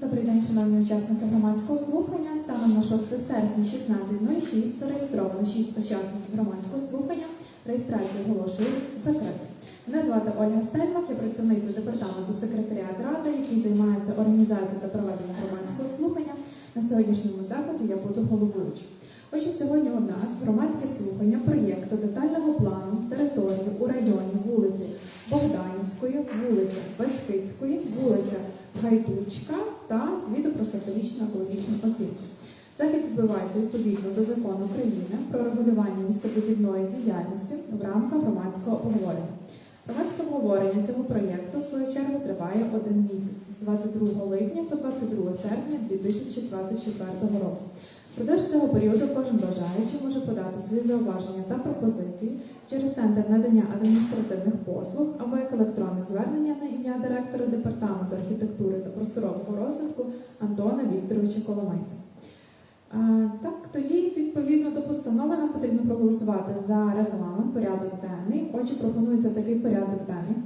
Добрий день, шановні учасники громадського слухання. Станом на 6 серпня 16.06 зареєстровано 6 учасників громадського слухання. Реєстрацію оголошую закритою. Мене звати Ольга Стельмах, я працівниця департаменту секретаріат ради, який займається організацією та проведенням громадського слухання. На сьогоднішньому заході я буду головуючим. Отже, сьогодні у нас громадське слухання проєкту детального плану території у районі вулиці Богданівської, вулиця Бескидської, вулиця Гайдучка та звіту про стратегічну екологічну оцінку. Захід відбувається відповідно до закону України про регулювання містобудівної діяльності в рамках громадського обговорення. Громадське обговорення цього проєкту в свою чергу триває один місяць з 22 липня по 22 серпня 2024 року. Впродовж цього періоду кожен бажаючий може подати свої зауваження та пропозиції через центр надання адміністративних послуг або як електронне звернення на ім'я директора департаменту розвитку Антона Вікторовича Коломейця. Так, тоді відповідно до постанови нам потрібно проголосувати за регламент, порядок денний. Отже, пропонується такий порядок денний.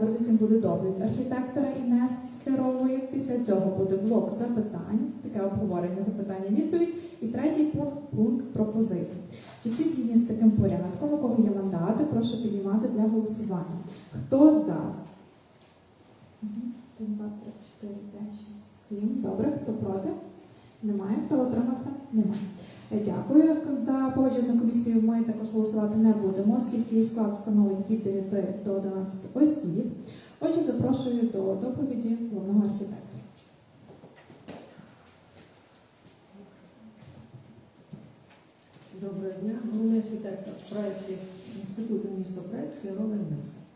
Передусім буде доповідь архітектора Інес Стерової. Після цього буде блок запитань, таке обговорення запитання відповідь. І третій пункт пункт пропозицій. Чи всі згідні з таким порядком, у кого є мандати, прошу піднімати для голосування. Хто за? Мгм. Один, два, три, чотири, п'ять, шість, сім. Добре, хто проти? Немає. Хто отримався? Немає. Е, Дякую. За погоджену комісію ми також голосувати не будемо, оскільки її склад становить від 9 до 11 осіб. Отже, запрошую до доповіді головного архітектора. Доброго дня, головний архітектор проєктів Інституту місто Проєктський Роман Неса.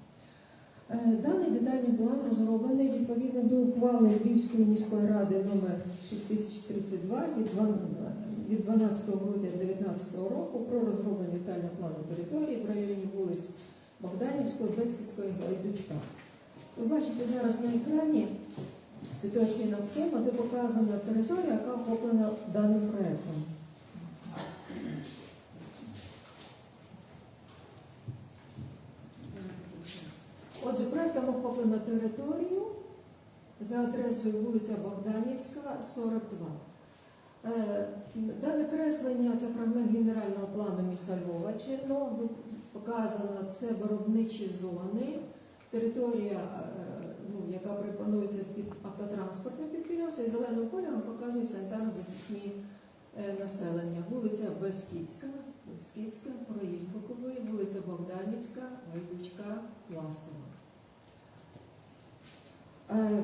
Е, Даний детальний план розроблений відповідно до ухвали Львівської міської ради номер 6032 від 12 грудня 2019 року про розроблення детального плану території в районі вулиць Богданівської, Бескідської і Гайдучка. Ви бачите зараз на екрані ситуаційна схема, де показана територія, яка охоплена даним проєктом. Проектом охоплено територію за адресою вулиця Богданівська, 42. Е, Дане креслення це фрагмент генерального плану міста Львова. Чинно показано це виробничі зони, територія, е, ну, яка пропонується під автотранспортним підприємством, і зеленим кольором показані санітарно-захисні е, населення. Вулиця Бескідська, Бескідська, проїзд боковий, вулиця Богданівська, Гайдучка, Пластова. Е,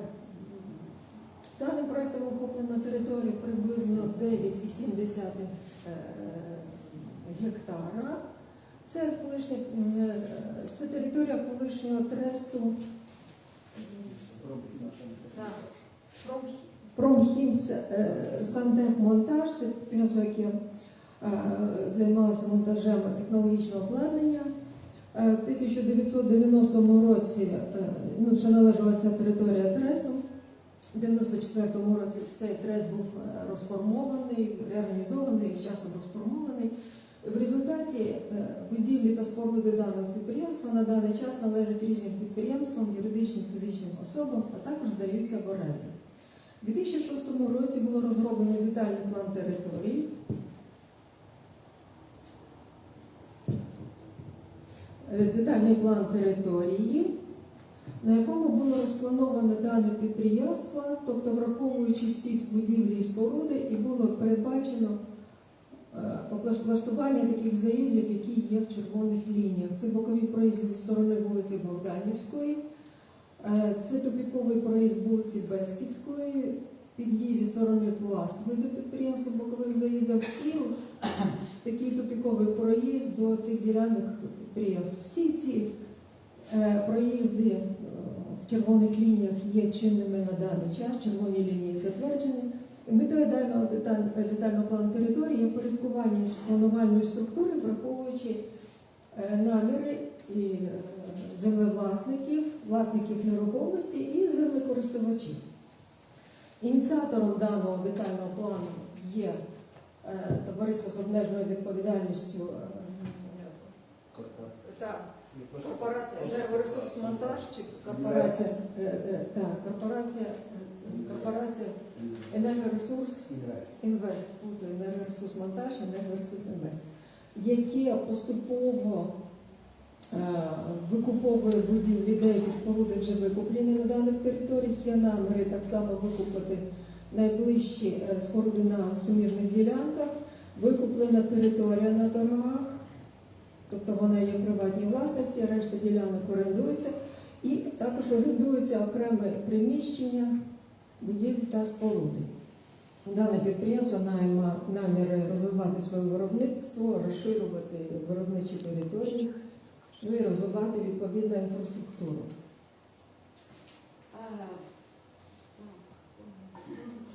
Даним проектом охоплена територія приблизно 9,7 е, гектара. Це, колишня, е, це територія колишнього тресту Так. Пром- Промхімс е, Сантехмонтаж, це підприємство, яке займалося монтажем технологічного обладнання. Е, В 1990 році е, ну, ще належала ця територія тресту. У 94-му році цей трест був е, розформований, реорганізований, з часом розформований. В результаті будівлі та споруди даного підприємства на даний час належать різним підприємствам, юридичним фізичним особам, а також здаються в оренду. У 2006 році було розроблено детальний план території. Е, Детальний план території, на якому було розплановане дане підприємство, тобто враховуючи всі будівлі і споруди, і було передбачено е, облаштування таких заїздів, які є в червоних лініях. Це бокові проїзди зі сторони вулиці Богданівської, е, це тупіковий проїзд вулиці Бескідської, під'їзд зі сторони Пластової до підприємства бокових заїздів і такий тупіковий проїзд до цих ділянок підприємств. Всі ці е, проїзди е, в червоних лініях є чинними на даний час, червоні лінії затверджені. Деталь- детального плану території є порядкування планувальної структури, враховуючи е, наміри і е, землевласників, власників нерухомості і землекористувачів. Ініціатором даного детального плану є е, товариство з обмеженою відповідальністю та корпорація. «Енергоресурс Монтаж» чи корпорація, е, е, так, корпорація, корпорація енергоресурс Інвест. тобто енергоресурс монтаж, енергоресурс інвест, яке поступово викуповує будівлі, деякі споруди вже викуплені на даних територіях. Є наміри так само викупити найближчі е, споруди на суміжних ділянках, викуплена територія на дорогах, тобто вона є в приватній власності, решта ділянок орендується, і також орендується окреме приміщення будівлі та споруди. Дане підприємство наміри розвивати своє виробництво, розширювати виробничі території, ну і розвивати відповідну інфраструктуру.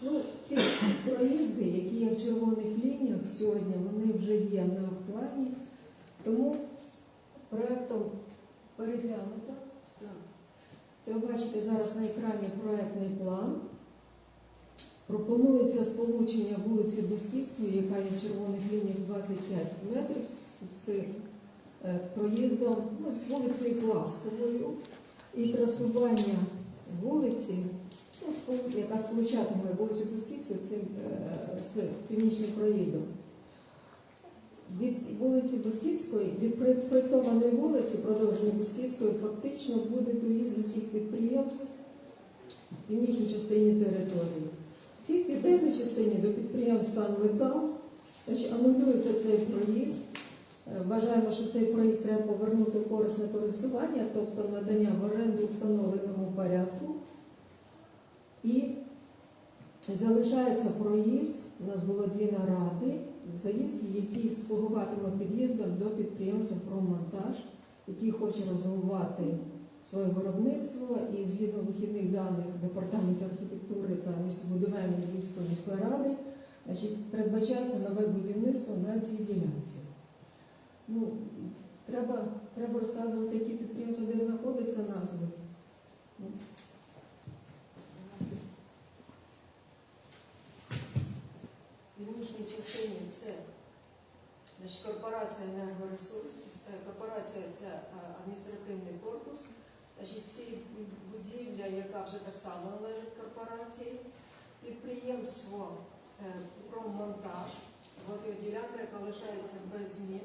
Ну, ці проїзди, які є в червоних лініях сьогодні, вони вже є неактуальні, тому проєктом переглянуто. Це ви бачите зараз на екрані проєктний план. Пропонується сполучення вулиці Бескідської, яка є в червоних лініях 25 метрів з, проїздом, ну, з вулицею Пластовою і трасування вулиці, ну, яка сполучатиме вулицю Бескідську цим, е, з північним проїздом. Від вулиці Бескідської, від при- проєктованої вулиці, продовження Бескідської, фактично буде доїзд усіх підприємств в північній частині території. В цій південній частині до підприємств «Санметал» значить, анулюється цей проїзд. Е, Вважаємо, що цей проїзд треба повернути в корисне користування, тобто надання в оренду встановленому порядку. І залишається проїзд. У нас було дві наради. Заїзд, який слугуватиме під'їздом до підприємства «Промонтаж», який хоче розвивати своє виробництво і згідно вихідних даних Департаменту архітектури та містобудування Львівської міської ради, значить, передбачається нове будівництво на цій ділянці. Ну, треба, треба розказувати, які підприємства де знаходяться назви. Ну. Північній частині це значить, корпорація енергоресурс, е, корпорація це е, адміністративний корпус. Значить, ці будівля, яка вже так само належить корпорації, підприємство е, проммонтаж, ділянка, яка лишається без змін.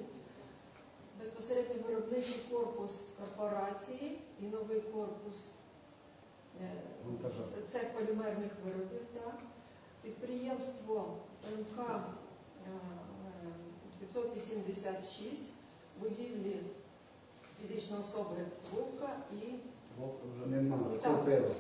Безпосередньо виробничий корпус корпорації і новий корпус е, цех полімерних виробів, так. Підприємство МК е, е, 586, будівлі фізичної особи Вовка і Нема. Так. Купили.